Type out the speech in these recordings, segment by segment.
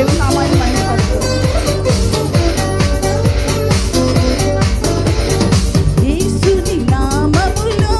దేవుని నామాన్ని మహిమపరచు. యేసుని నామములో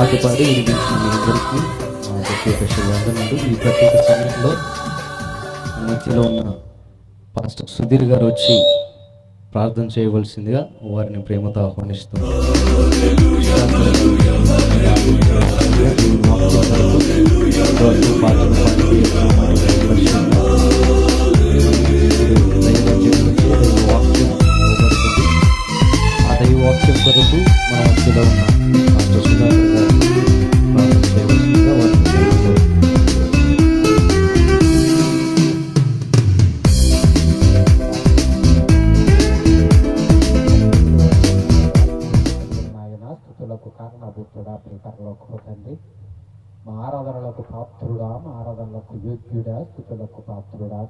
పాట పాడి mighty వినిపించిన మీ అందరికీ ప్రత్యేక శుభాకాంక్షలు ఈ ప్రత్యేక సమయంలో మధ్యలో ఉన్న పాస్టర్ సుధీర్ గారు వచ్చి ప్రార్థన చేయవలసిందిగా వారిని ప్రేమతో ఆహ్వానిస్తున్నాను ఆ వాక్యం కొరకు మన మధ్యలో ఉన్న. స్థుతులకు కారణభూతుడా తండ్రి మా ఆరాధనలకు పాత్రుడా మా ఆరాధనలకు యోగ్యుడా స్థుతులకు పాత్రుడా.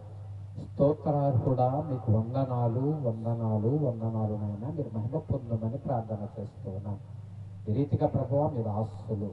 స్తోత్రార్హుడా మీకు వందనాలు వందనాలు వందనాలు నాయన. మీరు మహిమ పొందమని ప్రార్థన చేస్తున్నాను ఈ రీతిగా ప్రభువా మీరు ఆస్తులు